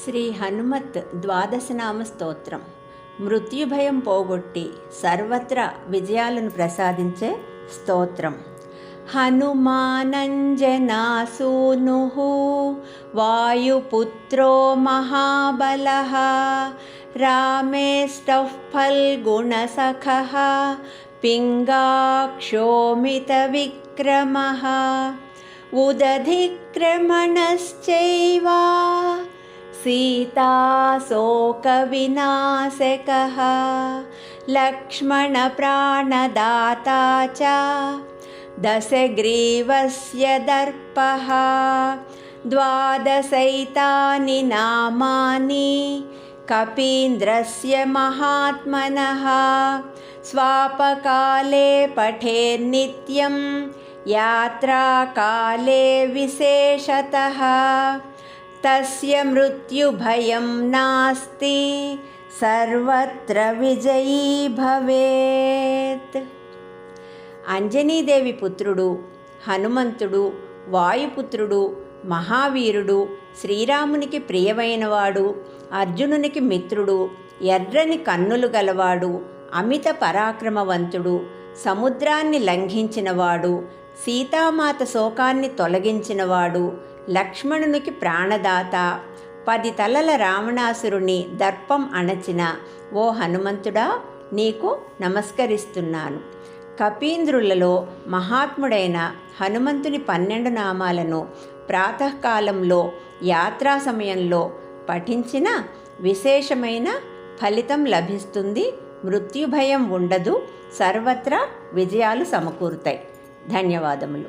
శ్రీ హనుమత్ ద్వాదశనామ స్తోత్రం మృత్యుభయం పోగొట్టి సర్వత్ర విజయాలను ప్రసాదించే స్తోత్రం హనుమానంజనాసూను వాయుపుత్రో మహాబల రామేష్టః ఫల్గుణసఖः पिङ्गाक्षोमितविक्रमः उदधिक्रमणश्चैव सीताशोकविनाशकः लक्ष्मणप्राणदाता च दशग्रीवस्य दर्पः द्वादशैतानि नामानि कपीन्द्रस्य महात्मनः स्वापकाले पठेन्नित्यं यात्राकाले विशेषतः तस्य मृत्युभयं नास्ति सर्वत्र విజయీ భవేత్ అంజనీదేవి పుత్రుడు హనుమంతుడు వాయుపుత్రుడు మహావీరుడు శ్రీరామునికి ప్రియమైనవాడు అర్జునునికి మిత్రుడు ఎర్రని కన్నులు గలవాడు అమిత పరాక్రమవంతుడు సముద్రాన్ని లంఘించినవాడు సీతామాత శోకాన్ని తొలగించినవాడు లక్ష్మణునికి ప్రాణదాత. పది తలల రావణాసురుని దర్పం అణచిన ఓ హనుమంతుడా నీకు నమస్కరిస్తున్నాను. కపీంద్రులలో మహాత్ముడైన హనుమంతుని పన్నెండు నామాలను ప్రాతకాలంలో యాత్రా సమయంలో పఠించిన విశేషమైన ఫలితం లభిస్తుంది. మృత్యుభయం ఉండదు సర్వత్రా విజయాలు సమకూరుతాయి. ధన్యవాదములు.